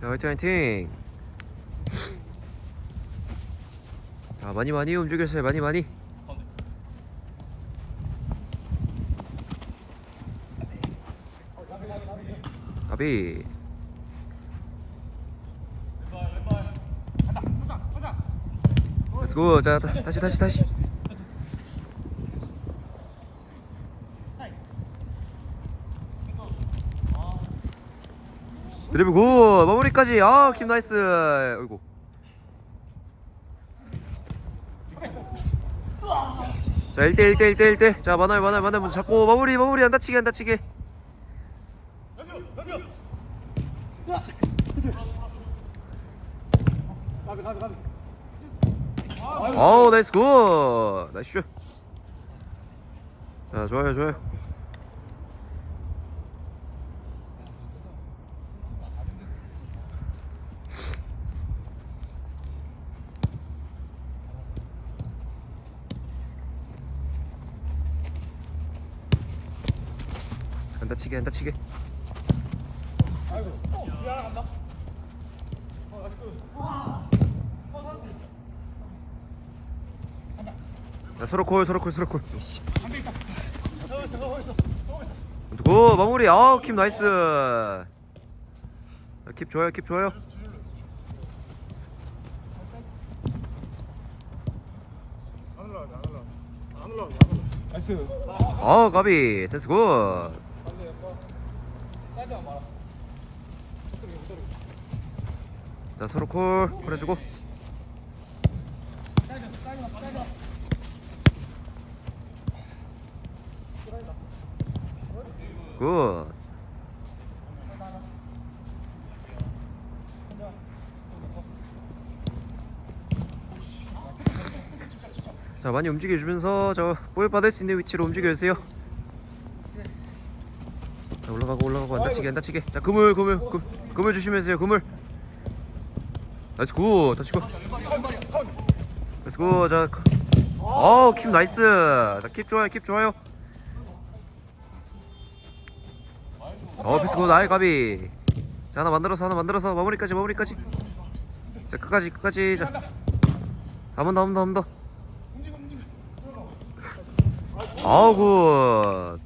자, 화이팅 화이팅. 자, 많이 많이 움직였어요. 많이 많이. 가비. 렛츠고. 자, 다, 다시 다시 다시. 드리블 굿! 마무리까지! 아킴 나이스! 어이구 자 1대 1대 1대 1대. 자 만화요 만화요 만화요 먼저 잡고 마무리 마무리. 안 다치게 안 다치게. 아우 나이스 굿! 나이스 슛. 자 좋아요 좋아요 다치게 안 다치게. 야 서로 콜 서로 콜 서로 콜. 고 마무리. 아우 킵 나이스. 야, 킵 좋아요. 킵 좋아요 나이스 아우 가비. 센스 굿 자, 서로 콜 보내주고. 굿. 자, 많이 움직여주면서 저 볼 받을 수 있는 위치로 움직여주세요. 자, 올라가고 올라가고 안 다치게 안 다치게. 자, 그물 그물 그, 그물 조심해주세요. 그물. 나이스 굿 다치고. 나이스 굿. 자, 어우 킵 나이스. 자, 킵 좋아요. 킵 좋아요. 어 패스 굿 아이 가비. 자 하나 만들어서 하나 만들어서 마무리까지 마무리까지. 자 끝까지 끝까지 자. 한번 더 한 번 더 한번 더. 아우 굿.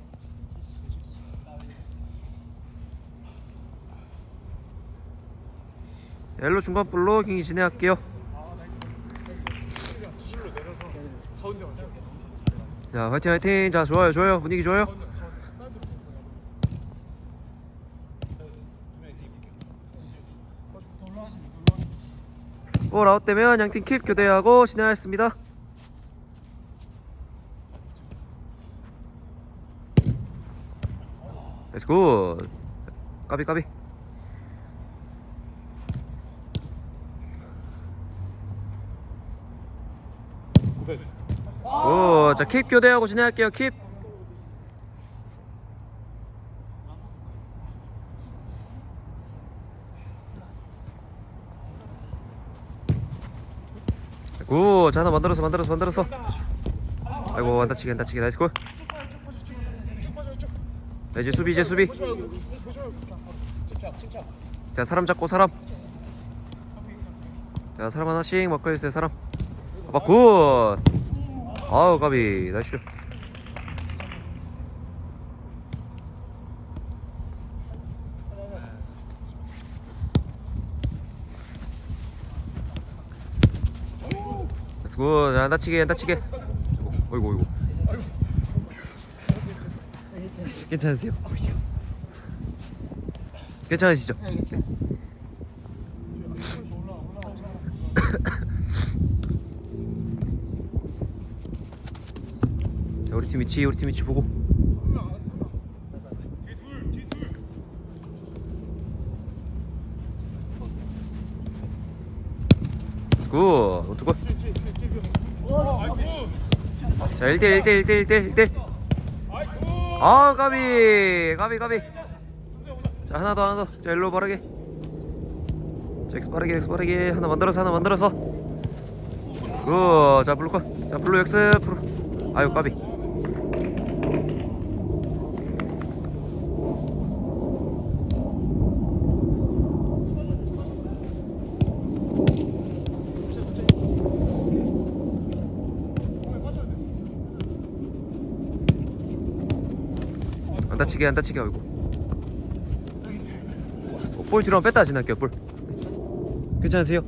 옐로 중간 볼로 경기 진행할게요. 자 화이팅 화이팅. 자 좋아요 좋아요 분위기 좋아요. 볼 아웃되면 양팀 킵 교대하고 진행하겠습니다. 렛츠 굿. 까비 까비. 오, 자, 킵 교대하고 진행할게요. 킵. 굿. 자, 하나 만들어서 만들어서 만들어서. 아이고, 안 다치게 안 다치게. 나이스 골. 자, 이제 수비 이제 수비. 자, 사람 잡고 사람. 자, 사람 하나씩 맡고 있어요. 사람. 아, 굿. 아우 까비. 나이스. 굿 자, 안 다치게 안 다치게 어이구 어이구 괜찮으세요? 괜찮으시죠? 자, 우리 팀 위치 우리 팀 위치 보고. 굿 어떡해 자 1대 1대 1대 1대 1대. 아 까비 까비 까비. 자 하나 더 하나 더자 일로 빠르게. 자 X 빠르게 X 빠르게. 하나 만들어서 하나 만들어서. 굿자 블루 컷자 블루 X 프로. 아유 까비 다치게 안 다치게 아이고 어, 볼 뒤로 한번 뺐다 지날게요 볼 괜찮으세요?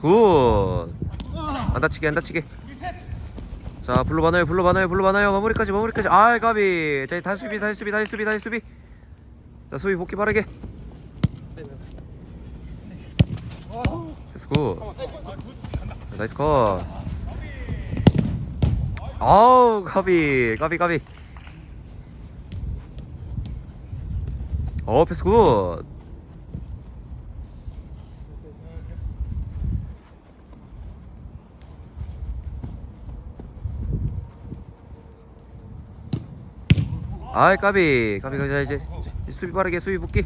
굿안 다치게 안 다치게 자 불러 많아요 불러 많아요 불러 많아요 마무리까지 마무리까지. 아이 가비. 자 다시 수비 다시 수비 다시 수비 다시 수비. 자 수비 복귀 빠르게. 됐어 굿. 나이스 컷. 아우 가비 가비 가비. 어 패스 굿 아이 까비. 까비 가자 이제 수비 빠르게 수비 복귀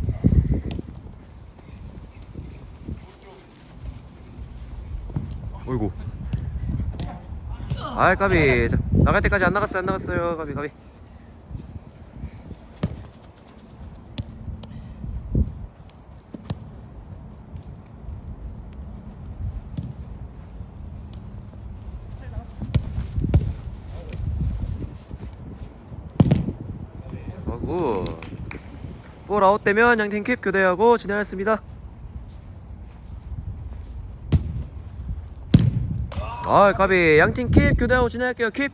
어이구. 아이 까비. 자, 나갈 때까지 안 나갔어요 안 나갔어요. 까비 까비 하고 볼 아웃되면 양팀 킵 교대하고 진행하였습니다. 아 까비 양팀 킵 교대하고 진행할게요 킵.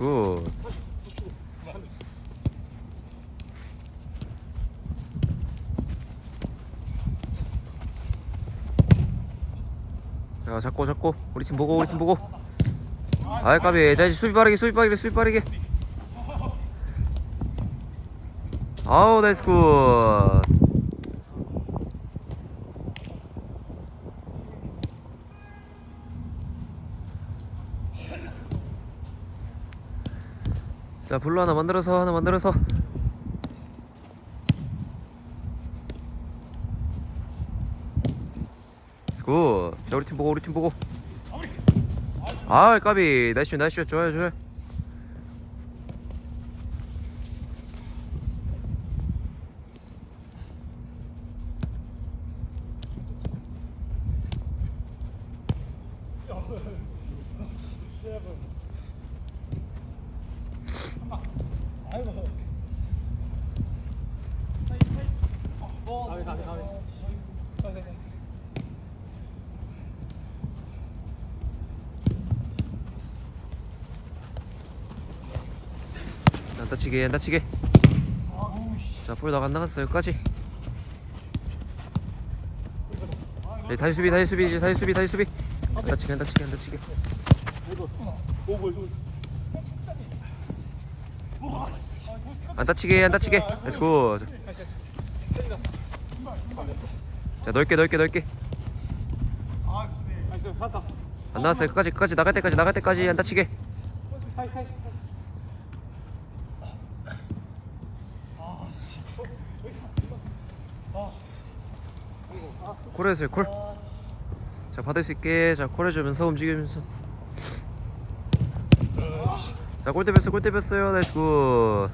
굿. 자 잡고 잡고. 우리 팀 보고 우리 팀 보고. 아이 까비. 자 이제 수비 빠르게 수비 빠르게 수비 빠르게. 아우 나이스 굿. 자 블루 하나 만들어서 하나 만들어서 굿. 자 우리 팀 보고 우리 팀 보고 아 까비 나이스 슛, 나이스 슛. 좋아요 좋아요 안 다치게 안 다치게. 자볼 나가 안 나갔어 여기까지. 네, 다시 수비 다시 수비 다시 수비 다시 수비. 안 다치게 안 다치게 안 다치게. 안 다치게 안 다치게. 렛츠고 자 넓게 넓게 넓게. 안 나왔어요. 끝까지 끝까지 나갈 때까지 나갈 때까지. 안 다치게 콜 해주세요 콜 자 받을 수 있게. 자 콜 해주면서 움직이면서. 자 골대 뺐어요 골대 뺐어요. 나이스 굿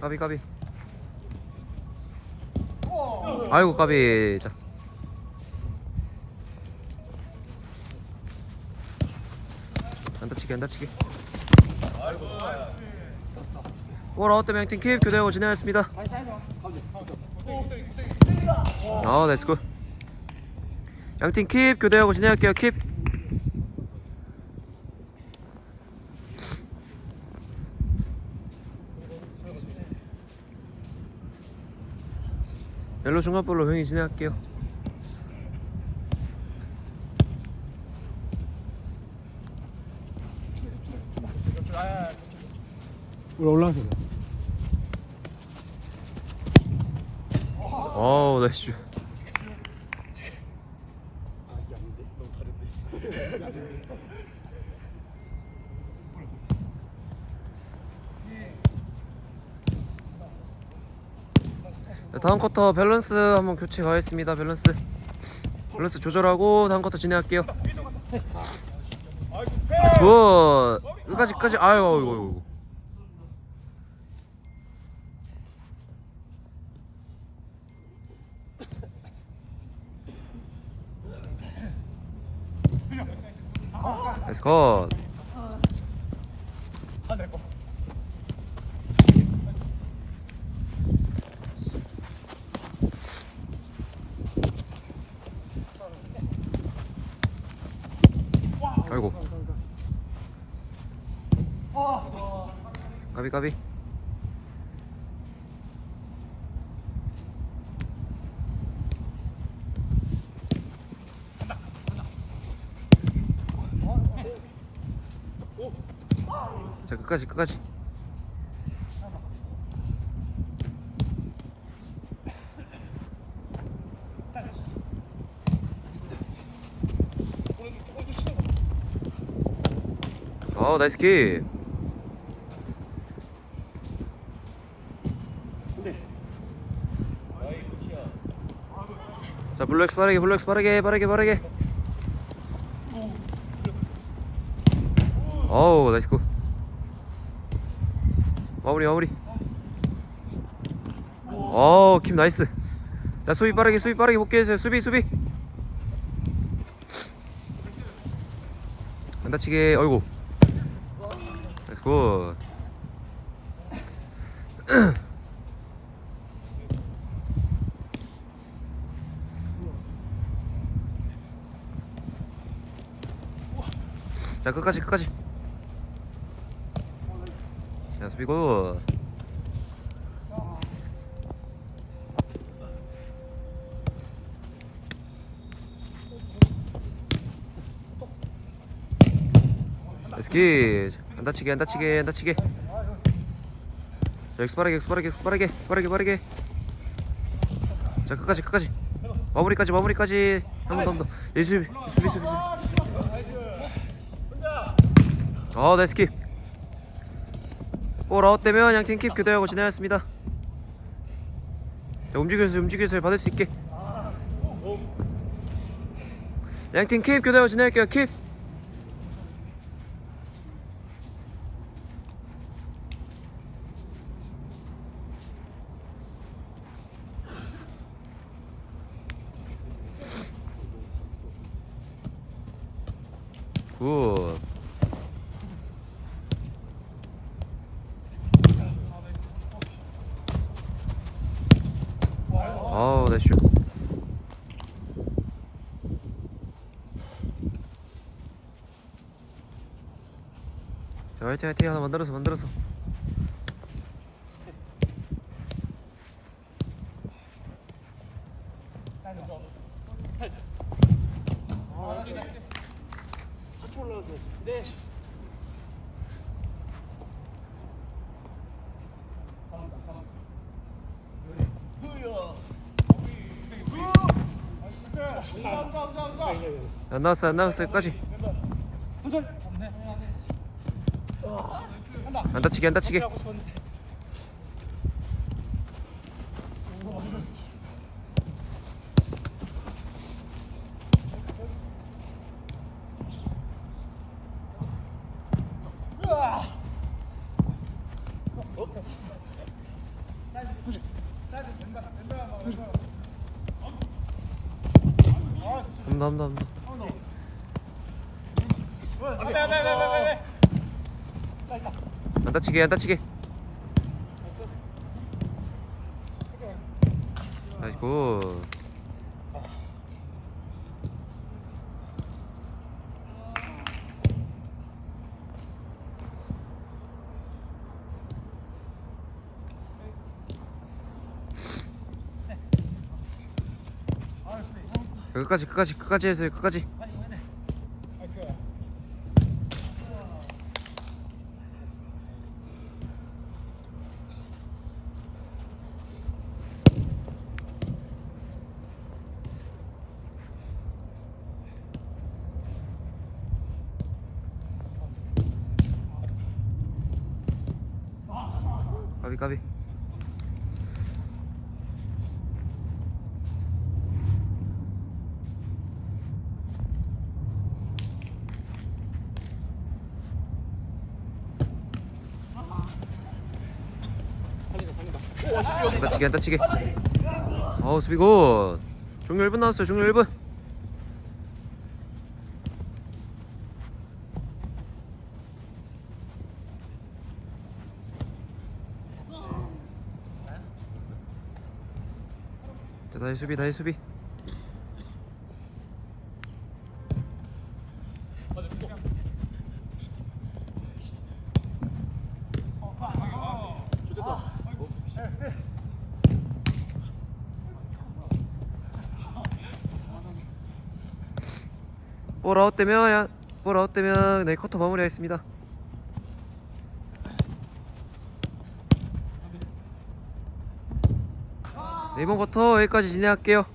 까비 까비. 아이고 까비. 자. 안 다치게 안 다치게. 골 아웃 때문에 양팀 킵 교대하고 진행하였습니다. 아 굿. 양팀 킵 교대하고 진행할게요. 킵 옐로 중간볼로 형이 진행할게요. 우리 올라가서 어우 나이스 다음 쿼터 밸런스 한번 교체 가겠습니다. 밸런스. 밸런스 조절하고 다음 쿼터 진행할게요. 굿 끝까지 끝까지. 아유 아유 아유 나이스 컷 아이고 까비 자 끝까지 끝까지. 어 나이스 킥 자 블랙스 빠르게 블랙스 빠르게 빠르게 빠르게. 어우 나이스 굿. 마무리 마무리. 어우 킴 나이스. 자 수비 빠르게 수비 빠르게 복귀해주세요. 수비 수비. 안 다치게 어이구. 나이스 굿 자 끝까지 끝까지. 자 수비 굿. 스키 안 다치게 안 다치게 안 다치게. 자 엑스 빠르게 엑스 빠르게 엑스 빠르게 빠르게 빠르게. 자 끝까지 끝까지. 마무리까지 마무리까지. 한 번 더 한번더. 예, 수비 수비 수비 수비 어 나이스 킵. 볼 아웃 되면 양팀 킵 교대하고 진행하였습니다. 자 움직여서 움직여서 받을 수 있게. 양팀 킵 교대하고 진행할게요. 킵 굿. 아우 나이스 슛. 자 화이팅 화이팅 하나 만들어서 만들어서 안 나왔어 안 나왔어 여기까지. 안 다치게 안 다치게 한다 한다 한다 안 다치게 안 다치게. 아이고 끝까지 끝까지 끝까지 해주세요. 끝까지 나이스 까비 까비 안 다치게 안 다치게. 어우 수비 굿. 종료 1분 남았어요 종료 1분. 자 다시 수비 다시 수비 아웃 되면 야, 볼 아웃 되면 네 커터 마무리하겠습니다. 네, 이번 쿼터 여기까지 진행할게요